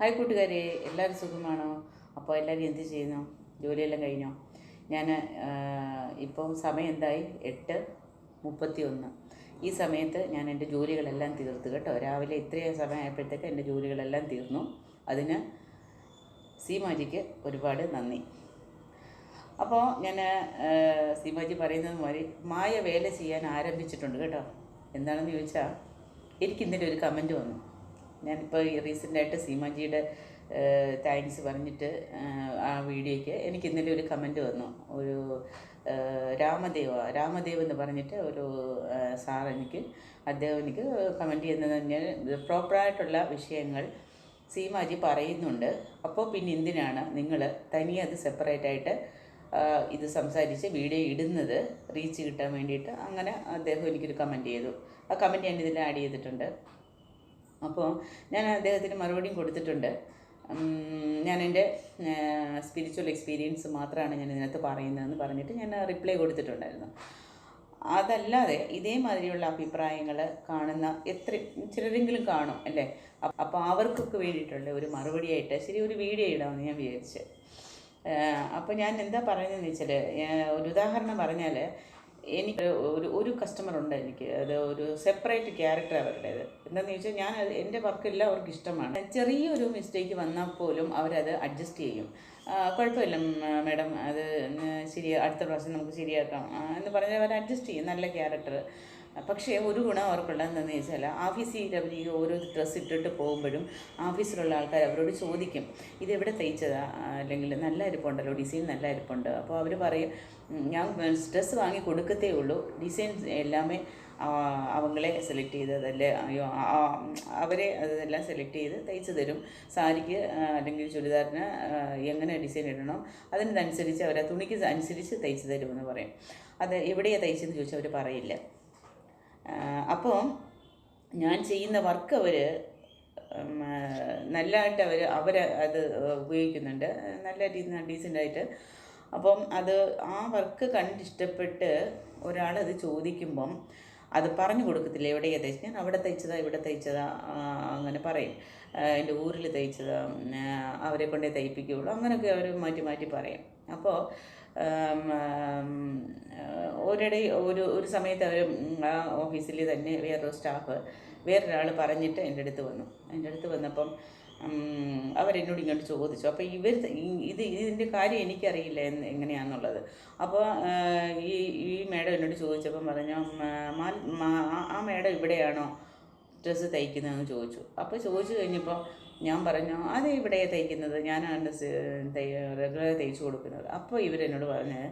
Hi കൂട്ടുകാരെ എല്ലാവരും സുഖമാണോ? അപ്പോൾ എല്ലാവരും എന്ത് ചെയ്യുന്നു? ജോലിയെല്ലാം കഴിഞ്ഞോ? ഞാൻ ഇപ്പം സമയം എന്തായി? എട്ട് മുപ്പത്തി ഒന്ന് ഈ സമയത്ത് ഞാൻ എന്റെ ജോലികളെല്ലാം തീർത്തു കേട്ടോ. രാവിലെ ഇത്രയും സമയമായപ്പോഴത്തേക്ക് എന്റെ ജോലികളെല്ലാം തീർന്നു. അതിന് സീമാജിക്ക് ഒരുപാട് നന്ദി. അപ്പോൾ ഞാൻ സീമാജി പറയുന്നത് മാതിരി മായ വേല ചെയ്യാൻ ആരംഭിച്ചിട്ടുണ്ട് കേട്ടോ. എന്താണെന്ന് ചോദിച്ചാൽ എനിക്കിന്നലെ ഒരു കമന്റ് വന്നു. ഞാനിപ്പോൾ റീസെന്റായിട്ട് സീമാജിയുടെ താങ്ക്സ് പറഞ്ഞിട്ട് ആ വീഡിയോയ്ക്ക് എനിക്ക് ഇന്നലെ ഒരു കമന്റ് വന്നു. ഒരു രാമദേവ രാമദേവ് എന്ന് പറഞ്ഞിട്ട് ഒരു സാർ എനിക്ക് അദ്ദേഹം എനിക്ക് കമന്റ് ചെയ്യുന്നത് ഞാൻ പ്രോപ്പറായിട്ടുള്ള വിഷയങ്ങൾ സീമാജി പറയുന്നുണ്ട്. അപ്പോൾ പിന്നെ എന്തിനാണ് നിങ്ങൾ തനിയെ അത് സെപ്പറേറ്റ് ആയിട്ട് ഇത് സംസാരിച്ച് വീഡിയോ ഇടുന്നത് റീച്ച് കിട്ടാൻ വേണ്ടിയിട്ട്? അങ്ങനെ അദ്ദേഹം എനിക്കൊരു കമന്റ് ചെയ്തു. ആ കമന്റ് ഞാൻ ഇതിൽ ആഡ് ചെയ്തിട്ടുണ്ട്. അപ്പോൾ ഞാൻ അദ്ദേഹത്തിന് മറുപടിയും കൊടുത്തിട്ടുണ്ട്. ഞാൻ എന്റെ സ്പിരിച്വൽ എക്സ്പീരിയൻസ് മാത്രമാണ് ഞാൻ ഇതിനകത്ത് പറയുന്നതെന്ന് പറഞ്ഞിട്ട് ഞാൻ റിപ്ലൈ കൊടുത്തിട്ടുണ്ടായിരുന്നു. അതല്ലാതെ ഇതേമാതിരിയുള്ള അഭിപ്രായങ്ങൾ കാണുന്ന എത്ര ചിലരെങ്കിലും കാണും അല്ലേ? അപ്പോൾ അവർക്കൊക്കെ വേണ്ടിയിട്ടുള്ള ഒരു മറുപടിയായിട്ട് ശരി ഒരു വീഡിയോ ഇടാമെന്ന് ഞാൻ വിചാരിച്ച്. അപ്പോൾ ഞാൻ എന്താ പറയുന്നതെന്ന് വെച്ചാൽ ഒരു ഉദാഹരണം പറഞ്ഞാൽ എനിക്ക് ഒരു ഒരു കസ്റ്റമർ ഉണ്ട് എനിക്ക്. അത് ഒരു സെപ്പറേറ്റ് ക്യാരക്ടർ അവരുടേത്. എന്താണെന്ന് ചോദിച്ചാൽ ഞാൻ എന്റെ വർക്കെല്ലാം അവർക്ക് ഇഷ്ടമാണ്. ചെറിയൊരു മിസ്റ്റേക്ക് വന്നാൽ പോലും അവരത് അഡ്ജസ്റ്റ് ചെയ്യും. കുഴപ്പമില്ല മാഡം അത് ശരി അടുത്ത പ്രാവശ്യം നമുക്ക് ശരിയാക്കാം. എന്ന് പറഞ്ഞാൽ അവർ അഡ്ജസ്റ്റ് ചെയ്യും. നല്ല ക്യാരക്ടർ പക്ഷേ ഒരു ഗുണം അവർക്കുള്ള എന്താണെന്ന് വെച്ചാൽ ഓഫീസിൽ അവർ ഈ ഓരോ ഡ്രസ്സ് ഇട്ടിട്ട് പോകുമ്പോഴും ഓഫീസിലുള്ള ആൾക്കാർ അവരോട് ചോദിക്കും ഇതെവിടെ തയ്ച്ചതാ? അല്ലെങ്കിൽ നല്ല അരിപ്പുണ്ടല്ലോ ഡിസൈൻ നല്ല അരിപ്പുണ്ട്. അപ്പോൾ അവർ പറയും "ഉം, ഞാൻ ഡ്രസ്സ് വാങ്ങി കൊടുക്കത്തേ ഉള്ളൂ. ഡിസൈൻ എല്ലാമേ അവങ്ങളെ സെലക്ട് ചെയ്തതല്ലേ അയ്യോ അവരെ അതെല്ലാം സെലക്ട് ചെയ്ത് തയ്ച്ചു തരും. സാരിക്ക് അല്ലെങ്കിൽ ചുരിദാറിന് എങ്ങനെ ഡിസൈൻ ഇടണം അതിനനുസരിച്ച് അവർ തുണിക്ക് അനുസരിച്ച് തയ്ച്ചു തരുമെന്ന് പറയും. അത് എവിടെയാണ് തയ്ച്ചതെന്ന് ചോദിച്ചാൽ അവർ പറയില്ല. അപ്പോൾ ഞാൻ ചെയ്യുന്ന വർക്ക് അവർ നല്ലതായിട്ട് അവർ അവർ അത് ഉപയോഗിക്കുന്നുണ്ട്. നല്ല ഡീസന്റായിട്ട് അപ്പം അത് ആ വർക്ക് കണ്ടിഷ്ടപ്പെട്ട് ഒരാളത് ചോദിക്കുമ്പം അത് പറഞ്ഞു കൊടുക്കത്തില്ല. എവിടെയാണ് തയ്ച്ചത് ഞാൻ അവിടെ തയ്ച്ചതാ ഇവിടെ തയ്ച്ചതാ അങ്ങനെ പറയും. എന്റെ ഊരിൽ തയ്ച്ചതാ അവരെ കൊണ്ടേ തയ്പ്പിക്കുകയുള്ളൂ. അങ്ങനെയൊക്കെ അവർ മാറ്റി മാറ്റി പറയും. അപ്പോൾ ഒരിടെ ഒരു ഒരു സമയത്ത് അവർ ആ ഓഫീസിൽ തന്നെ വേറൊരു സ്റ്റാഫ് വേറൊരാൾ പറഞ്ഞിട്ട് എന്റെ അടുത്ത് വന്നു. എന്റെ അടുത്ത് വന്നപ്പം അവരെന്നോട് ഇങ്ങോട്ട് ചോദിച്ചു. അപ്പോൾ ഇവർ ഇത് ഇതിന്റെ കാര്യം എനിക്കറിയില്ല എങ്ങനെയാണെന്നുള്ളത് അപ്പോൾ ഈ ഈ മേഡം എന്നോട് ചോദിച്ചപ്പം പറഞ്ഞു ആ മേഡം ഇവിടെയാണോ ഡ്രസ്സ് തയ്ക്കുന്നതെന്ന് ചോദിച്ചു. അപ്പോൾ ചോദിച്ചു കഴിഞ്ഞപ്പോൾ ഞാൻ പറഞ്ഞു അത് ഇവിടെ തയ്ക്കുന്നത് ഞാനാണ് റെഗുലർ തയ്ച്ചു കൊടുക്കുന്നത്. അപ്പോൾ ഇവരെന്നോട് പറഞ്ഞ്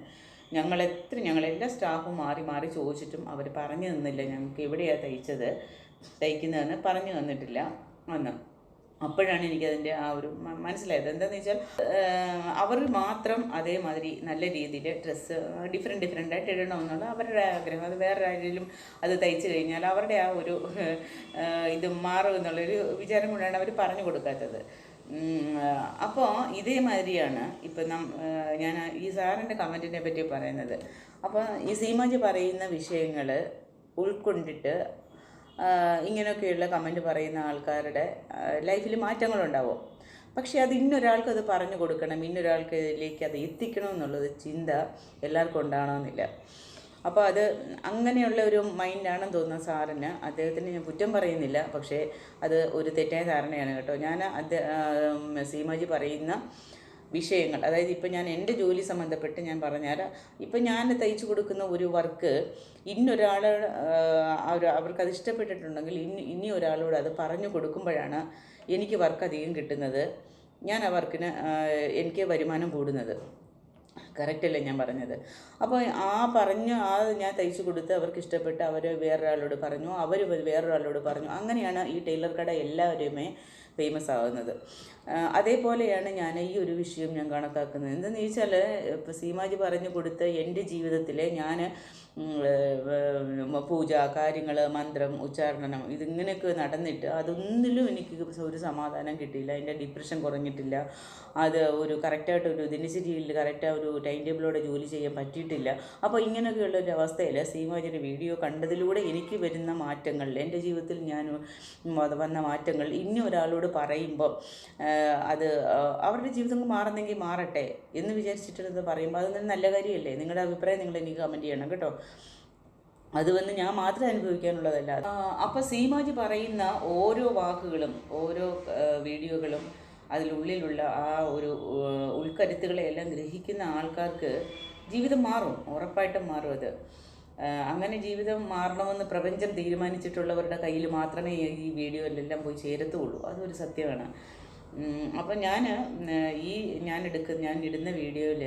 ഞങ്ങൾ എത്ര ഞങ്ങൾ എല്ലാ സ്റ്റാഫും മാറി മാറി ചോദിച്ചിട്ടും അവർ പറഞ്ഞു തന്നില്ല ഞങ്ങൾക്ക് എവിടെയാണ് തയ്ച്ചത് തയ്ക്കുന്നതെന്ന് പറഞ്ഞു തന്നിട്ടില്ല അന്ന് അപ്പോഴാണ് എനിക്കതിന്റെ ആ ഒരു മനസ്സിലായത്. എന്താണെന്ന് വെച്ചാൽ അവർ മാത്രം അതേമാതിരി നല്ല രീതിയിൽ ഡ്രസ്സ് ഡിഫറെന്റ് ഡിഫറെന്റ് ആയിട്ട് ഇടണമെന്നുള്ള അവരുടെ ആഗ്രഹം. അത് വേറെ ആരെങ്കിലും അത് തയ്ച്ചു കഴിഞ്ഞാൽ അവരുടെ ആ ഒരു ഇത് മാറും എന്നുള്ളൊരു വിചാരം കൊണ്ടാണ് അവർ പറഞ്ഞു കൊടുക്കാത്തത്. അപ്പോൾ ഇതേമാതിരിയാണ് ഇപ്പം നം ഞാൻ ഈ സാറിന്റെ കമന്റിനെ പറ്റി പറയുന്നത്. അപ്പോൾ ഈ സീമാജി പറയുന്ന വിഷയങ്ങൾ ഉൾക്കൊണ്ടിട്ട് ഇങ്ങനെയൊക്കെയുള്ള കമന്റ് പറയുന്ന ആൾക്കാരുടെ ലൈഫിൽ മാറ്റങ്ങളുണ്ടാവും? പക്ഷേ അത് ഇന്നൊരാൾക്ക് അത് പറഞ്ഞു കൊടുക്കണം ഇന്നൊരാൾക്കിലേക്ക് അത് എത്തിക്കണം എന്നുള്ളത് ചിന്ത എല്ലാവർക്കും ഉണ്ടാകണമെന്നില്ല അപ്പോൾ അത് അങ്ങനെയുള്ള ഒരു മൈൻഡാണെന്ന് തോന്നുന്ന സാറിന് അദ്ദേഹത്തിന് ഞാൻ കുറ്റം പറയുന്നില്ല. പക്ഷേ അത് ഒരു തെറ്റായ ധാരണയാണ് കേട്ടോ. ഞാൻ അദ്ദേഹം സീമാജി പറയുന്ന വിഷയങ്ങൾ. അതായത് ഇപ്പം ഞാൻ എന്റെ ജോലി സംബന്ധപ്പെട്ട് ഞാൻ പറഞ്ഞാൽ ഇപ്പം ഞാൻ തയ്ച്ചു കൊടുക്കുന്ന ഒരു വർക്ക് ഇന്നൊരാൾ അവർക്ക് അത് ഇഷ്ടപ്പെട്ടിട്ടുണ്ടെങ്കിൽ ഇനി ഇനി ഒരാളോട് അത് പറഞ്ഞു കൊടുക്കുമ്പോഴാണ് എനിക്ക് വർക്ക് അധികം കിട്ടുന്നത്. ഞാൻ ആ വർക്കിന് എനിക്ക് വരുമാനം കൂടുന്നത്. കറക്റ്റല്ലേ ഞാൻ പറഞ്ഞത്? അപ്പോൾ ആ പറഞ്ഞു ആ ഞാൻ തയ്ച്ചു കൊടുത്ത് അവർക്ക് ഇഷ്ടപ്പെട്ട് അവർ വേറൊരാളോട് പറഞ്ഞു അവർ വേറൊരാളോട് പറഞ്ഞു. അങ്ങനെയാണ് ഈ ടൈലർ കട എല്ലാവരുമേ ഫേമസ് ആവുന്നത്. അതേപോലെയാണ് ഞാൻ ഈ ഒരു വിഷയം ഞാൻ കണക്കാക്കുന്നത്. എന്തെന്ന് ചോദിച്ചാൽ ഇപ്പോൾ സീമാജി പറഞ്ഞു കൊടുത്ത് എന്റെ ജീവിതത്തിലെ ഞാൻ പൂജ കാര്യങ്ങൾ മന്ത്രം ഉച്ചാരണം ഇതിങ്ങനെയൊക്കെ നടന്നിട്ട് അതൊന്നിലും എനിക്ക് ഒരു സമാധാനം കിട്ടിയില്ല. അതിന്റെ ഡിപ്രഷൻ കുറഞ്ഞിട്ടില്ല. അത് ഒരു കറക്റ്റായിട്ട് ഒരു ദിനചര്യയിൽ കറക്റ്റ് ഒരു ടൈം ടേബിളോടെ ജോലി ചെയ്യാൻ പറ്റിയിട്ടില്ല. അപ്പോൾ ഇങ്ങനെയൊക്കെയുള്ള ഒരു അവസ്ഥയിൽ സീമാജിന്റെ വീഡിയോ കണ്ടതിലൂടെ എനിക്ക് വരുന്ന മാറ്റങ്ങൾ എന്റെ ജീവിതത്തിൽ ഞാൻ വന്ന മാറ്റങ്ങൾ ഇനി ഒരാളോട് പറയുമ്പോൾ അത് അവരുടെ ജീവിതം മാറുന്നെങ്കിൽ മാറട്ടെ എന്ന് വിചാരിച്ചിട്ടുള്ളത് പറയുമ്പോൾ അതൊന്നും നല്ല കാര്യമല്ലേ? നിങ്ങളുടെ അഭിപ്രായം നിങ്ങൾ എനിക്ക് കമന്റ് ചെയ്യണം കേട്ടോ. അത് വന്ന് ഞാൻ മാത്രം അനുഭവിക്കാനുള്ളതല്ല. അപ്പോൾ സീമാജി പറയുന്ന ഓരോ വാക്കുകളും ഓരോ വീഡിയോകളും അതിലുള്ളിലുള്ള ആ ഒരു ഉൾക്കരുത്തുകളെയെല്ലാം ഗ്രഹിക്കുന്ന ആൾക്കാർക്ക് ജീവിതം മാറും ഉറപ്പായിട്ടും മാറും അത്. അങ്ങനെ ജീവിതം മാറണമെന്ന് പ്രപഞ്ചം തീരുമാനിച്ചിട്ടുള്ളവരുടെ കയ്യിൽ മാത്രമേ ഈ വീഡിയോയിലെല്ലാം പോയി ചേരത്തുള്ളൂ. അതൊരു സത്യമാണ്. അപ്പം ഞാൻ ഈ ഞാൻ എടുക്കുന്ന ഞാൻ ഇടുന്ന വീഡിയോയിൽ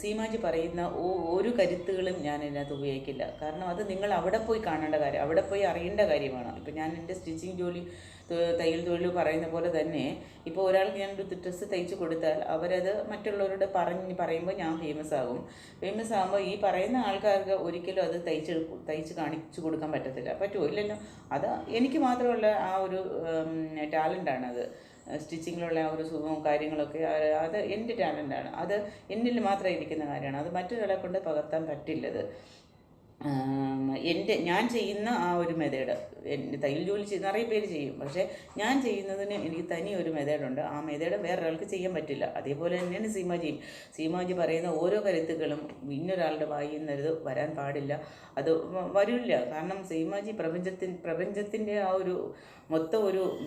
സീമാജി പറയുന്ന ഒരു കരുത്തുകളും ഞാൻ ഇതിനകത്ത് ഉപയോഗിക്കില്ല. കാരണം അത് നിങ്ങൾ അവിടെ പോയി കാണേണ്ട കാര്യം അവിടെ പോയി അറിയേണ്ട കാര്യമാണ്. ഇപ്പം ഞാൻ എന്റെ സ്റ്റിച്ചിങ് ജോലി തയ്യൽ തൊഴിൽ പറയുന്ന പോലെ തന്നെ ഇപ്പോൾ ഒരാൾക്ക് ഞാൻ ഒരു ഡ്രസ്സ് തയ്ച്ച് കൊടുത്താൽ അവരത് മറ്റുള്ളവരോട് പറഞ്ഞ് പറയുമ്പോൾ ഞാൻ ഫേമസ് ആകും. ഫേമസ് ആകുമ്പോൾ ഈ പറയുന്ന ആൾക്കാർക്ക് ഒരിക്കലും അത് തയ്ച്ച് തയ്ച്ച് കാണിച്ചു കൊടുക്കാൻ പറ്റത്തില്ല. പറ്റുമോ ഇല്ലല്ലോ. അത് എനിക്ക് മാത്രമുള്ള ആ ഒരു ടാലന്റാണത് സ്റ്റിച്ചിങ്ങിലുള്ള ആ ഒരു സുഖവും കാര്യങ്ങളൊക്കെ അത് എന്റെ ടാലന്റാണ്. അത് എന്നിൽ മാത്രം ഇരിക്കുന്ന കാര്യമാണ്. അത് മറ്റൊരാളെ കൊണ്ട് പകർത്താൻ പറ്റില്ലത്. എന്റെ ഞാൻ ചെയ്യുന്ന ആ ഒരു മെതേഡ് എന്റെ തയ്യൽ ജോലി ചെയ്യുന്ന നിറയെ പേര് ചെയ്യും. പക്ഷേ ഞാൻ ചെയ്യുന്നതിന് എനിക്ക് തനി ഒരു മെതേഡുണ്ട് ആ മെതേഡ് വേറൊരാൾക്ക് ചെയ്യാൻ പറ്റില്ല. അതേപോലെ തന്നെയാണ് സീമാജിയും. സീമാജി പറയുന്ന ഓരോ കരുത്തുകളും ഇന്നൊരാളുടെ വായിൽ എന്നൊരു വരാൻ പാടില്ല. അത് വരില്ല. കാരണം സീമാജി പ്രപഞ്ചത്തിൻ പ്രപഞ്ചത്തിന്റെ ആ ഒരു മൊത്തം ഒരു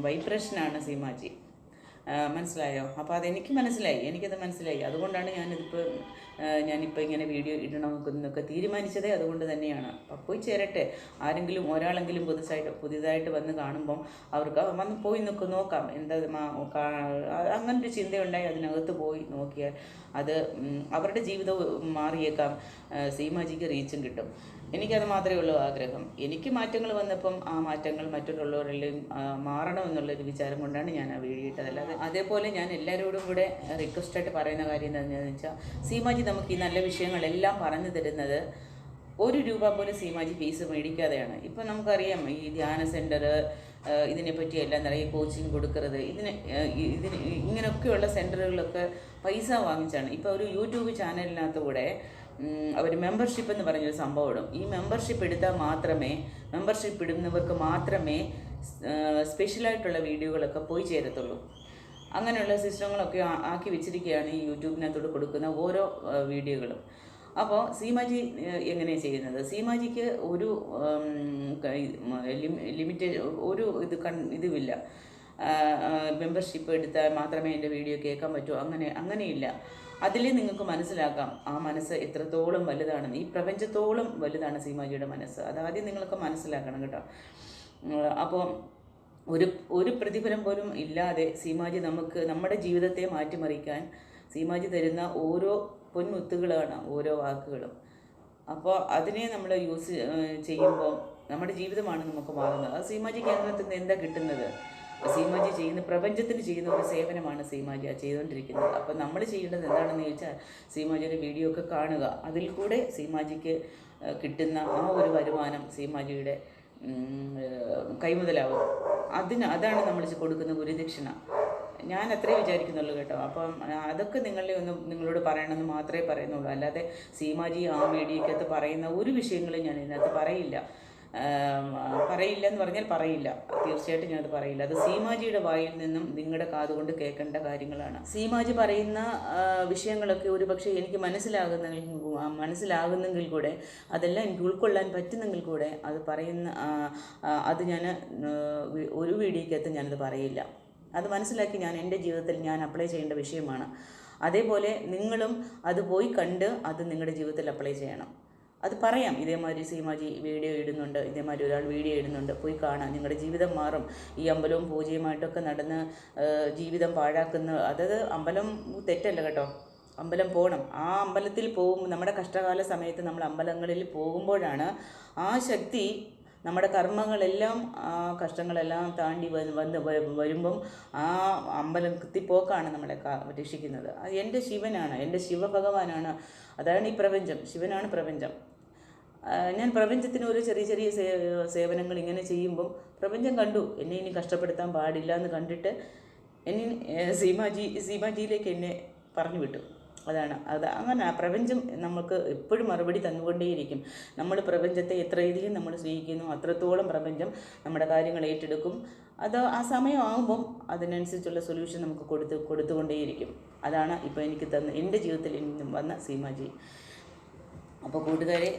വൈബ്രേഷനാണ് സീമാജി. മനസ്സിലായോ? അപ്പോൾ അതെനിക്ക് മനസ്സിലായി. എനിക്കത് മനസ്സിലായി. അതുകൊണ്ടാണ് ഞാനിതിപ്പോൾ ഞാനിപ്പോൾ ഇങ്ങനെ വീഡിയോ ഇടണം ഇടണമെന്നൊക്കെ തീരുമാനിച്ചതേ അതുകൊണ്ട് തന്നെയാണ്. അപ്പോൾ പോയി ചേരട്ടെ. ആരെങ്കിലും ഒരാളെങ്കിലും പുതുസായിട്ട് പുതിയതായിട്ട് വന്ന് കാണുമ്പം അവർക്ക് വന്ന് പോയി നിൽക്ക് നോക്കാം. എന്താ അങ്ങനൊരു ചിന്തയുണ്ടായി അതിനകത്ത് പോയി നോക്കിയാൽ അത് അവരുടെ ജീവിതം മാറിയേക്കാം. സീമാജിക്ക് റീച്ചും കിട്ടും. എനിക്കത് മാത്രമേ ഉള്ളൂ ആഗ്രഹം. എനിക്ക് മാറ്റങ്ങൾ വന്നപ്പം ആ മാറ്റങ്ങൾ മറ്റുള്ളവരെല്ലാം മാറണം മാറണമെന്നുള്ളൊരു വിചാരം കൊണ്ടാണ് ഞാൻ ആ വീഡിയോ ഇട്ടത്. അതേപോലെ ഞാൻ എല്ലാവരോടും കൂടെ റിക്വസ്റ്റായിട്ട് പറയുന്ന കാര്യം എന്താണെന്ന് വെച്ചാൽ സീമാജി നമുക്ക് ഈ നല്ല വിഷയങ്ങളെല്ലാം പറഞ്ഞു തരുന്നത് ഒരു രൂപ പോലും സീമാജി ഫീസ് മേടിക്കാതെയാണ്. ഇപ്പം നമുക്കറിയാം ഈ ധ്യാന സെന്റർ ഇതിനെപ്പറ്റി എല്ലാം നിറയെ കോച്ചിങ് കൊടുക്കരുത് ഇതിന് ഇതിന് ഇങ്ങനെയൊക്കെയുള്ള സെന്ററുകളിലൊക്കെ പൈസ വാങ്ങിച്ചാണ്. ഇപ്പോൾ ഒരു യൂട്യൂബ് ചാനലിനകത്ത് കൂടെ അവർ മെമ്പർഷിപ്പ് എന്ന് പറഞ്ഞൊരു സംഭവം ഇടും. ഈ മെമ്പർഷിപ്പ് എടുത്താൽ മാത്രമേ മെമ്പർഷിപ്പ് ഇടുന്നവർക്ക് മാത്രമേ സ്പെഷ്യലായിട്ടുള്ള വീഡിയോകളൊക്കെ പോയി ചേരത്തുള്ളൂ. അങ്ങനെയുള്ള സിസ്റ്റങ്ങളൊക്കെ ആക്കി വെച്ചിരിക്കുകയാണ് ഈ യൂട്യൂബിനകത്തോട് കൊടുക്കുന്ന ഓരോ വീഡിയോകളും. അപ്പോൾ സീമാജി എങ്ങനെയാണ് ചെയ്യുന്നത്? സീമാജിക്ക് ഒരു ലിമിറ്റഡ് ഒരു ഇത് കൺ ഇതുമില്ല. മെമ്പർഷിപ്പ് എടുത്താൽ മാത്രമേ എന്റെ വീഡിയോ കേൾക്കാൻ പറ്റൂ. അങ്ങനെ അങ്ങനെയില്ല. അതിൽ നിങ്ങൾക്ക് മനസ്സിലാക്കാം. ആ മനസ്സ് എത്രത്തോളം വലുതാണെന്ന് ഈ പ്രപഞ്ചത്തോളം വലുതാണ് സീമാജിയുടെ മനസ്സ്. അതാദ്യം നിങ്ങളൊക്കെ മനസ്സിലാക്കണം കേട്ടോ. അപ്പോൾ ഒരു ഒരു പ്രതിഫലം പോലും ഇല്ലാതെ സീമാജി നമുക്ക് നമ്മുടെ ജീവിതത്തെ മാറ്റിമറിക്കാൻ സീമാജി തരുന്ന ഓരോ പൊൻമുത്തുകളാണ് ഓരോ വാക്കുകളും. അപ്പോൾ അതിനെ നമ്മൾ യൂസ് ചെയ്യുമ്പോൾ നമ്മുടെ ജീവിതമാണ് നമുക്ക് മാറുന്നത്. ആ സീമാജി കേന്ദ്രത്തിൽ നിന്ന് എന്താ കിട്ടുന്നത്? സീമാജി ചെയ്യുന്ന പ്രപഞ്ചത്തിന് ചെയ്യുന്ന ഒരു സേവനമാണ് സീമാജി ആ ചെയ്തുകൊണ്ടിരിക്കുന്നത്. അപ്പോൾ നമ്മൾ ചെയ്യേണ്ടത് എന്താണെന്ന് ചോദിച്ചാൽ സീമാജിയുടെ വീഡിയോ ഒക്കെ കാണുക. അതിൽ കൂടെ സീമാജിക്ക് കിട്ടുന്ന ആ ഒരു വരുമാനം സീമാജിയുടെ കൈമുതലാവും. അതിന് അതാണ് നമ്മൾ കൊടുക്കുന്ന ഗുരുദക്ഷിണ. ഞാൻ അത്രേ വിചാരിക്കുന്നുള്ളൂ കേട്ടോ. അപ്പം അതൊക്കെ നിങ്ങളെ ഒന്ന് നിങ്ങളോട് പറയണമെന്ന് മാത്രമേ പറയുന്നുള്ളൂ. അല്ലാതെ സീമാജി ആ വീഡിയോക്കകത്ത് പറയുന്ന ഒരു വിഷയങ്ങളും ഞാൻ ഇതിനകത്ത് പറയില്ല. പറയില്ല എന്ന് പറഞ്ഞാൽ പറയില്ല. തീർച്ചയായിട്ടും ഞാനത് പറയില്ല. അത് സീമാജിയുടെ വായിൽ നിന്നും നിങ്ങളുടെ കാതുകൊണ്ട് കേൾക്കേണ്ട കാര്യങ്ങളാണ്. സീമാജി പറയുന്ന വിഷയങ്ങളൊക്കെ ഒരു പക്ഷേ എനിക്ക് മനസ്സിലാകുന്നെങ്കിൽ മനസ്സിലാകുന്നെങ്കിൽ കൂടെ അതെല്ലാം എനിക്ക് ഉൾക്കൊള്ളാൻ പറ്റുന്നെങ്കിൽ കൂടെ അത് പറയുന്ന അത് ഞാൻ ഒരു വീഡിയോക്കകത്ത് ഞാനത് പറയില്ല. അത് മനസ്സിലാക്കി ഞാൻ എന്റെ ജീവിതത്തിൽ ഞാൻ അപ്ലൈ ചെയ്യേണ്ട വിഷയമാണ്. അതേപോലെ നിങ്ങളും അത് പോയി കണ്ട് അത് നിങ്ങളുടെ ജീവിതത്തിൽ അപ്ലൈ ചെയ്യണം. അത് പറയാം. ഇതേമാതിരി സീമാജി വീഡിയോ ഇടുന്നുണ്ട് ഇതേമാതിരി ഒരാൾ വീഡിയോ ഇടുന്നുണ്ട്. പോയി കാണാം. നിങ്ങളുടെ ജീവിതം മാറും. ഈ അമ്പലവും പൂജയുമായിട്ടൊക്കെ നടന്ന് ജീവിതം പാഴാക്കുന്ന അതായത് അമ്പലം തെറ്റല്ല കേട്ടോ. അമ്പലം പോകണം. ആ അമ്പലത്തിൽ പോകും നമ്മുടെ കഷ്ടകാല സമയത്ത് നമ്മൾ അമ്പലങ്ങളിൽ പോകുമ്പോഴാണ് ആ ശക്തി നമ്മുടെ കർമ്മങ്ങളെല്ലാം ആ കഷ്ടങ്ങളെല്ലാം താണ്ടി വന്ന് വരുമ്പം ആ അമ്പലത്തിൽ പോക്കാണ് നമ്മളെ രക്ഷിക്കുന്നത്. എന്റെ ശിവനാണ് എന്റെ ശിവഭഗവാനാണ്. അതാണ് ഈ പ്രപഞ്ചം ശിവനാണ് പ്രപഞ്ചം. ഞാൻ പ്രപഞ്ചത്തിന് ഒരു ചെറിയ ചെറിയ സേവനങ്ങൾ ഇങ്ങനെ ചെയ്യുമ്പം പ്രപഞ്ചം കണ്ടു. എന്നെ ഇനി കഷ്ടപ്പെടുത്താൻ പാടില്ല എന്ന് കണ്ടിട്ട് എന്നെ സീമാജി സീമാജിയിലേക്ക് എന്നെ പറഞ്ഞു വിട്ടു. അതാണ്. അത് അങ്ങനെ പ്രപഞ്ചം നമുക്ക് എപ്പോഴും മറുപടി തന്നുകൊണ്ടേയിരിക്കും. നമ്മൾ പ്രപഞ്ചത്തെ എത്രയധികം നമ്മൾ സ്നേഹിക്കുന്നു അത്രത്തോളം പ്രപഞ്ചം നമ്മുടെ കാര്യങ്ങൾ ഏറ്റെടുക്കും. അത് ആ സമയമാകുമ്പം അതിനനുസരിച്ചുള്ള സൊല്യൂഷൻ നമുക്ക് കൊടുത്ത് കൊടുത്തുകൊണ്ടേയിരിക്കും. അതാണ് ഇപ്പോൾ എനിക്ക് തന്ന എന്റെ ജീവിതത്തിൽ നിന്നും വന്ന സീമാജി. അപ്പോൾ കൂട്ടുകാരെ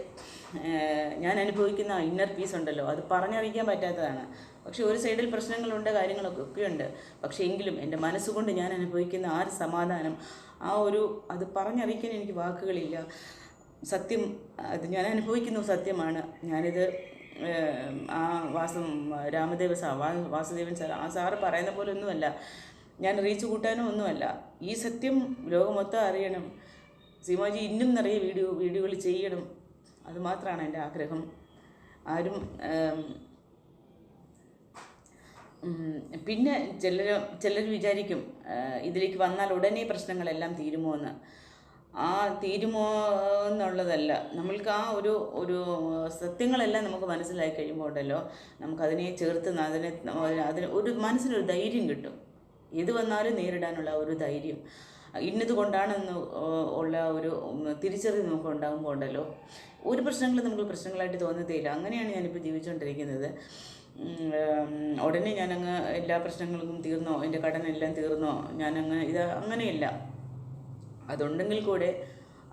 ഞാൻ അനുഭവിക്കുന്ന ഇന്നർ പീസ് ഉണ്ടല്ലോ. അത് പറഞ്ഞറിയിക്കാൻ പറ്റാത്തതാണ്. പക്ഷേ ഒരു സൈഡിൽ പ്രശ്നങ്ങളുണ്ട് കാര്യങ്ങളൊക്കെ ഒക്കെയുണ്ട്. പക്ഷേ എങ്കിലും എന്റെ മനസ്സുകൊണ്ട് ഞാൻ അനുഭവിക്കുന്ന ആ ഒരു സമാധാനം ആ ഒരു അത് പറഞ്ഞറിയിക്കാൻ എനിക്ക് വാക്കുകളില്ല. സത്യം അത് ഞാൻ അനുഭവിക്കുന്നു സത്യമാണ്. ഞാനിത് ആ വാസം രാമദേവ സാ വാസുദേവൻ സാർ ആ സാറ് പറയുന്ന പോലെ ഒന്നുമല്ല ഞാൻ റീച്ച് കൂട്ടാനോ ഒന്നുമല്ല. ഈ സത്യം ലോകം മൊത്തം അറിയണം. സീമാജി ഇന്നും നിറയെ വീഡിയോ വീഡിയോകൾ ചെയ്യണം. അതുമാത്രമാണ് എന്റെ ആഗ്രഹം. ആരും പിന്നെ ചിലർ ചിലർ വിചാരിക്കും ഇതിലേക്ക് വന്നാൽ ഉടനെ പ്രശ്നങ്ങളെല്ലാം തീരുമോ എന്ന് ആ തീരുമോ എന്നുള്ളതല്ല. നമ്മൾക്ക് ആ ഒരു ഒരു സത്യങ്ങളെല്ലാം നമുക്ക് മനസ്സിലായി കഴിയുമ്പോൾ ഉണ്ടല്ലോ നമുക്കതിനെ ചേർത്ത് അതിനെ അതിന് ഒരു മനസ്സിനൊരു ധൈര്യം കിട്ടും. ഏത് വന്നാലും നേരിടാനുള്ള ഒരു ധൈര്യം. ഇന്നത് കൊണ്ടാണെന്ന് ഉള്ള ഒരു തിരിച്ചറിവ് നമുക്ക് ഉണ്ടാകുമ്പോൾ ഉണ്ടല്ലോ ഒരു പ്രശ്നങ്ങളും നമുക്ക് പ്രശ്നങ്ങളായിട്ട് തോന്നത്തേയില്ല. അങ്ങനെയാണ് ഞാനിപ്പോൾ ജീവിച്ചുകൊണ്ടിരിക്കുന്നത് ഉടനെ ഞാനങ്ങ് എല്ലാ പ്രശ്നങ്ങൾക്കും തീർന്നോ? എന്റെ കടനെല്ലാം തീർന്നോ? ഞാനങ്ങ് ഇത് അങ്ങനെയില്ല. അതുണ്ടെങ്കിൽ കൂടെ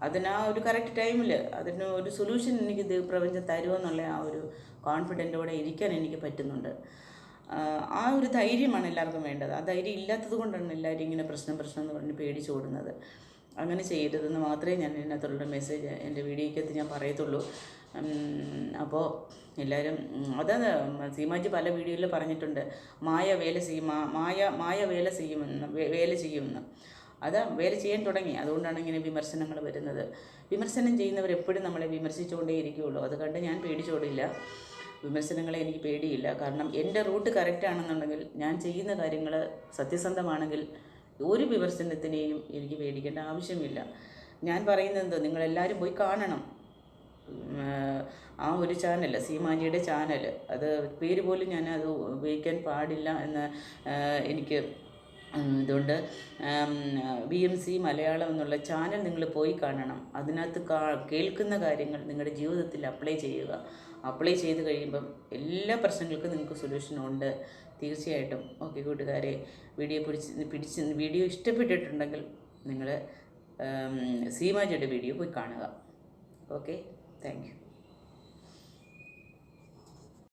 അതിന് ഒരു കറക്റ്റ് ടൈമിൽ അതിന് ഒരു സൊല്യൂഷൻ എനിക്ക് ഇത് പ്രപഞ്ചം തരുമെന്നുള്ള ആ ഒരു കോൺഫിഡന്റോടെ ഇരിക്കാൻ എനിക്ക് പറ്റുന്നുണ്ട്. ആ, ആ ഒരു ധൈര്യമാണ് എല്ലാവർക്കും വേണ്ടത്. ആ ധൈര്യം ഇല്ലാത്തത് കൊണ്ടാണ് എല്ലാവരും ഇങ്ങനെ പ്രശ്നം പ്രശ്നം എന്ന് പറഞ്ഞ് പേടിച്ചോടുന്നത് അങ്ങനെ ചെയ്യരുതെന്ന് മാത്രമേ ഞാൻ ഇതിനകത്തുള്ള മെസ്സേജ് എന്റെ വീഡിയോയ്ക്കകത്ത് ഞാൻ പറയത്തുള്ളൂ. അപ്പോൾ എല്ലാവരും ഉം, അതാണ് സീമാജി പല വീഡിയോയിൽ പറഞ്ഞിട്ടുണ്ട്. മായ വേല സീമ മായ മായ വേല ചെയ്യുമെന്ന് വേല ചെയ്യുമെന്ന്. അത് വേല ചെയ്യാൻ തുടങ്ങി. അതുകൊണ്ടാണ് ഇങ്ങനെ വിമർശനങ്ങൾ വരുന്നത്. വിമർശനം ചെയ്യുന്നവർ എപ്പോഴും നമ്മളെ വിമർശിച്ചുകൊണ്ടേ ഇരിക്കുകയുള്ളൂ. അത് കണ്ട് ഞാൻ പേടിച്ചോടില്ല. വിമർശനങ്ങളെ എനിക്ക് പേടിയില്ല. കാരണം എന്റെ റൂട്ട് കറക്റ്റ് ആണെന്നുണ്ടെങ്കിൽ ഞാൻ ചെയ്യുന്ന കാര്യങ്ങൾ സത്യസന്ധമാണെങ്കിൽ ഒരു വിമർശനത്തിനെയും എനിക്ക് പേടിക്കേണ്ട ആവശ്യമില്ല. ഞാൻ പറയുന്നത് നിങ്ങളെല്ലാവരും പോയി കാണണം. ആ ഒരു ചാനൽ സീമാജിയുടെ ചാനൽ അത് പേര് പോലും ഞാൻ അത് ഉപയോഗിക്കാൻ പാടില്ല എന്ന് എനിക്ക് ഇതുകൊണ്ട് ബി എം സി മലയാളം എന്നുള്ള ചാനൽ നിങ്ങൾ പോയി കാണണം. അതിനകത്ത് കാ കേൾക്കുന്ന കാര്യങ്ങൾ നിങ്ങളുടെ ജീവിതത്തിൽ അപ്ലൈ ചെയ്യുക. അപ്ലൈ ചെയ്ത് കഴിയുമ്പം എല്ലാ പ്രശ്നങ്ങൾക്കും നിങ്ങൾക്ക് സൊല്യൂഷൻ ഉണ്ട്. തീർച്ചയായിട്ടും. ഓക്കെ കൂട്ടുകാരെ വീഡിയോ പിടിച്ച് പിടിച്ച് വീഡിയോ ഇഷ്ടപ്പെട്ടിട്ടുണ്ടെങ്കിൽ നിങ്ങൾ സീമാജിയുടെ വീഡിയോ പോയി കാണുക. Okay Thank you.